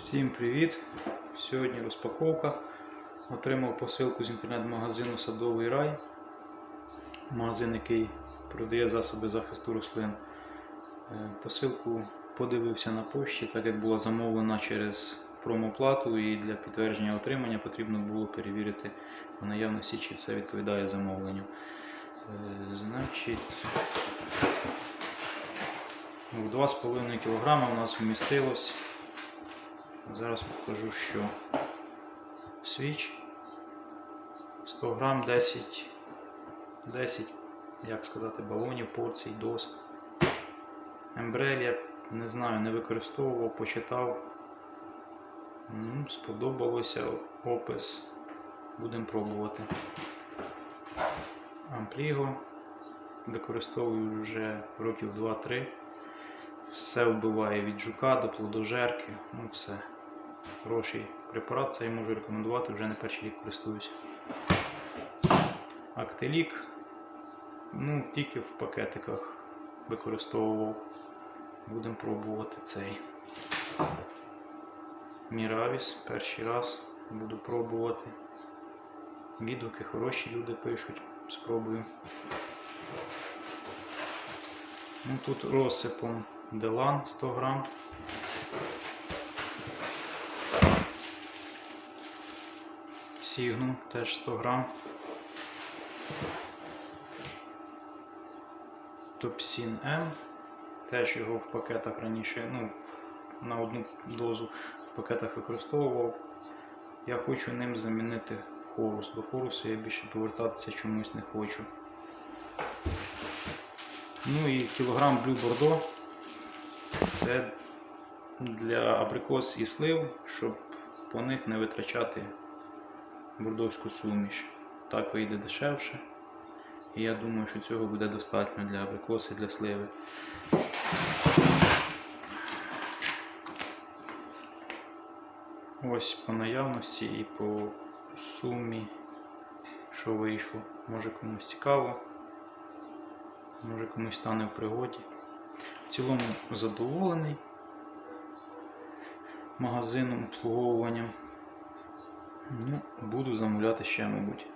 Всім привіт! Сьогодні розпаковка. Отримав посилку з інтернет-магазину Садовий рай. Магазин, який продає засоби захисту рослин. Е, Посилку подивився на пошті, так як була замовлена через промоплату і для підтвердження отримання потрібно було перевірити по наявності, чи все відповідає замовленню. Е, Значить, в 2,5 кг у нас вмістилось. Зараз покажу, що свіч 100 грам 10, 10, як сказати, балонів, порцій, доз. Ембрель я не знаю, не використовував, почитав. Ну, сподобалося опис. Будемо пробувати. Ампліго використовую вже років 2-3. Все вбиває від жука до плодожерки, ну все. Хороший препарат, це я можу рекомендувати, вже не перший рік користуюся. Актелік, ну, тільки в пакетиках використовував. Будемо пробувати цей. Міравіс, перший раз буду пробувати. Відгуки хороші люди пишуть, спробую. Ну, тут розсипом Делан 100 грам. Сігну теж 100 грам. Топсін М. Теж його в пакетах раніше, ну, на одну дозу в пакетах використовував. Я хочу ним замінити хорус. До хорусу я більше повертатися чомусь не хочу. Ну і кілограм блю бордо. Це для абрикос і слив, щоб по них не витрачати бордовську суміш. Так вийде дешевше. І я думаю, що цього буде достатньо для абрикоси, для сливи. Ось по наявності і по сумі, що вийшло. Може комусь цікаво, може комусь стане в пригоді. В цілому задоволений магазином, обслуговуванням. Буду замовляти ще, мабуть.